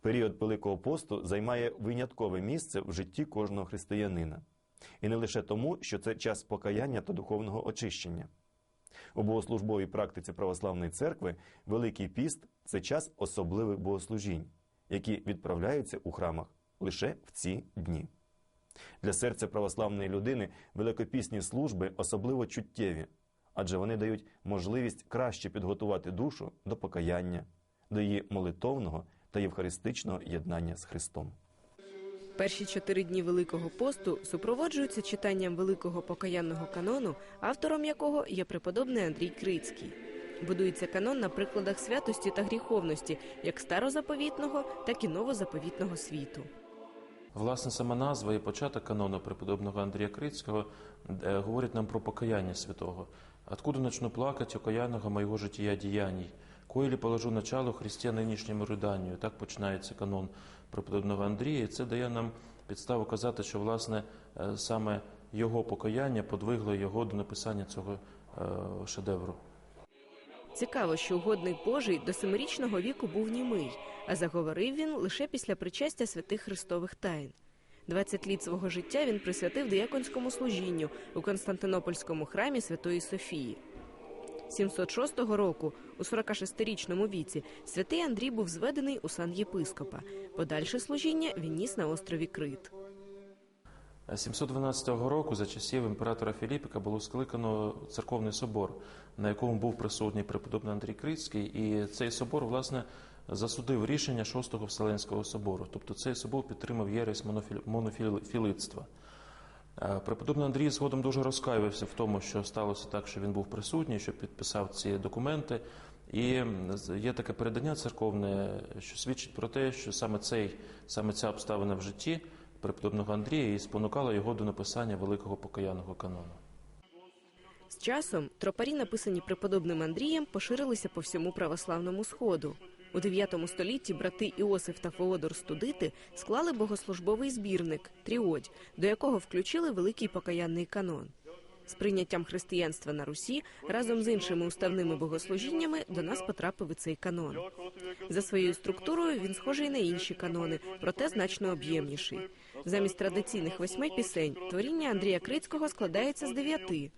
Період Великого посту займає виняткове місце в житті кожного християнина. І не лише тому, що це час покаяння та духовного очищення. У богослужбовій практиці православної церкви Великий піст це час особливих богослужінь, які відправляються у храмах лише в ці дні. Для серця православної людини великопісні служби особливо чуттєві, адже вони дають можливість краще підготувати душу до покаяння, до її молитовного та євхаристичного єднання з Христом. Перші чотири дні Великого посту супроводжуються читанням великого покаянного канону, автором якого є преподобний Андрій Крицький. Будується канон на прикладах святості та гріховності як старозаповітного, так і новозаповітного світу. Власне, сама назва і початок канону преподобного Андрія Крицького е, говорить нам про покаяння святого. Откуда начну плакать окаянного моєго життя діяній? Коїлі положу начало Христі нинішньому риданню. Так починається канон преподобного Андрія. І це дає нам підставу казати, що власне е, саме його покаяння подвигло його до написання цього е, шедевру. Цікаво, що угодник Божий до семирічного віку був німий, а заговорив він лише після причастя святих Христових тайн. 20 літ свого життя він присвятив дияконському служінню у Константинопольському храмі Святої Софії. 706 року, у 46-річному віці, святий Андрій був зведений у сан єпископа. Подальше служіння він ніс на острові Крит. 712 року за часів імператора Філіпіка було скликано церковний собор, на якому був присутній преподобний Андрій Крицький, і цей собор, власне, засудив рішення Шостого Вселенського собору. Тобто цей собор підтримав єресь монофілитства. Преподобний Андрій згодом дуже розкаювався в тому, що сталося так, що він був присутній, що підписав ці документи. І є таке передання церковне, що свідчить про те, що саме цей, саме ця обставина в житті преподобного Андрія і спонукала його до написання великого покаянного канону. З часом тропарі, написані преподобним Андрієм, поширилися по всьому православному сходу. У 9 столітті брати Іосиф та Феодор Студити склали богослужбовий збірник Тріодь, до якого включили великий покаянний канон. З прийняттям християнства на Русі разом з іншими уставними богослужіннями до нас потрапив і цей канон. За своєю структурою він схожий на інші канони, проте значно об'ємніший. Замість традиційних восьми пісень творіння Андрія Крицького складається з дев'яти.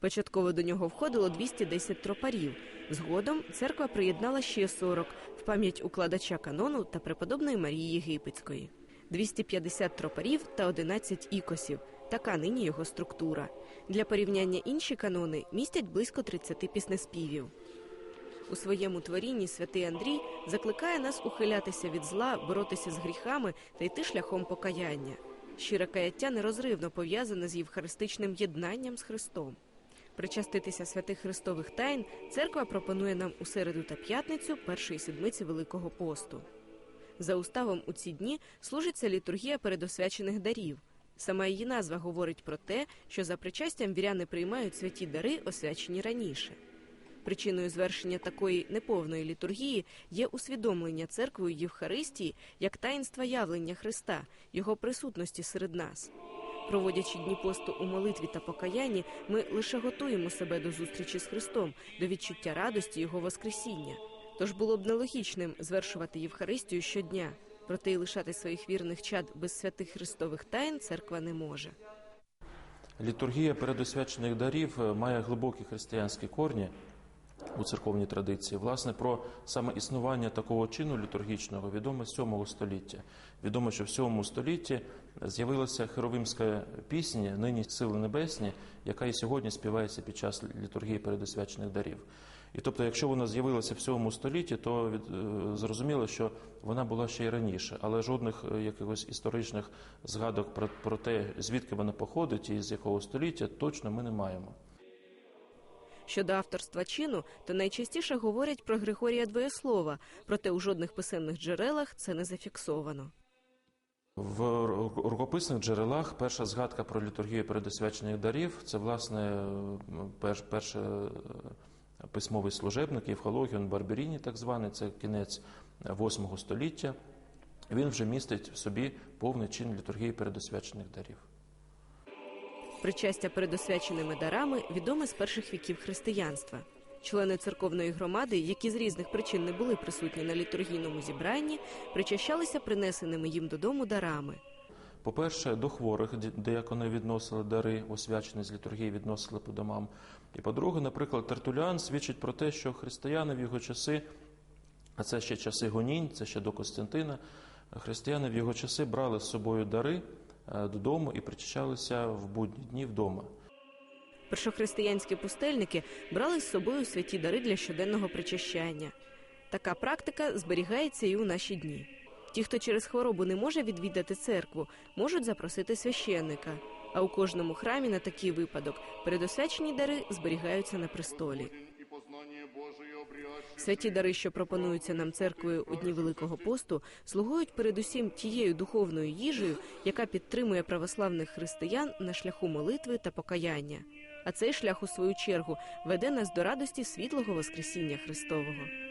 Початково до нього входило 210 тропарів. Згодом церква приєднала ще 40 в пам'ять укладача канону та преподобної Марії Єгипетської. 250 тропарів та 11 ікосів. Така нині його структура. Для порівняння інші канони містять близько 30 піснеспівів. У своєму творінні святий Андрій закликає нас ухилятися від зла, боротися з гріхами та йти шляхом покаяння. Щире каяття нерозривно пов'язане з євхаристичним єднанням з Христом. Причаститися святих Христових тайн церква пропонує нам у середу та п'ятницю першої седмиці Великого посту. За уставом у ці дні служиться літургія передосвячених дарів. Сама її назва говорить про те, що за причастям віряни приймають святі дари, освячені раніше. Причиною звершення такої неповної літургії є усвідомлення церквою Євхаристії як таїнства явлення Христа, його присутності серед нас. Проводячи дні посту у молитві та покаянні, ми лише готуємо себе до зустрічі з Христом, до відчуття радості Його Воскресіння. Тож було б нелогічним звершувати Євхаристію щодня, проте й лишати своїх вірних чад без святих Христових тайн церква не може. Літургія передосвячених дарів е, має глибокі християнські корні у церковній традиції. Власне, про саме існування такого чину літургічного відомо з 7 століття. Відомо, що в 7 столітті з'явилася херовимська пісня, нині сили небесні, яка і сьогодні співається під час літургії передосвячених дарів. І тобто, якщо вона з'явилася в 7 столітті, то від, е, зрозуміло, що вона була ще й раніше, але жодних е, якихось історичних згадок про, про те, звідки вона походить і з якого століття, точно ми не маємо. Щодо авторства чину, то найчастіше говорять про Григорія Двоєслова, проте у жодних писемних джерелах це не зафіксовано. В рукописних джерелах перша згадка про літургію передосвячених дарів це власне перш, перший письмовий служебник Євхологіон Барберіні, так званий, це кінець 8 століття. Він вже містить в собі повний чин літургії передосвячених дарів. Причастя перед освяченими дарами відоме з перших віків християнства. Члени церковної громади, які з різних причин не були присутні на літургійному зібранні, причащалися принесеними їм додому дарами. По-перше, до хворих деякони відносили дари, освячені з літургії, відносили по домам. І по-друге, наприклад, Тертулян свідчить про те, що християни в його часи, а це ще часи гонінь, це ще до Костянтина, християни в його часи брали з собою дари е, додому і причащалися в будні дні вдома. Першохристиянські пустельники брали з собою святі дари для щоденного причащання. Така практика зберігається і у наші дні. Ті, хто через хворобу не може відвідати церкву, можуть запросити священника. А у кожному храмі на такий випадок передосвячені дари зберігаються на престолі. Святі дари, що пропонуються нам церквою у дні Великого посту, слугують передусім тією духовною їжею, яка підтримує православних християн на шляху молитви та покаяння. А цей шлях, у свою чергу, веде нас до радості світлого Воскресіння Христового.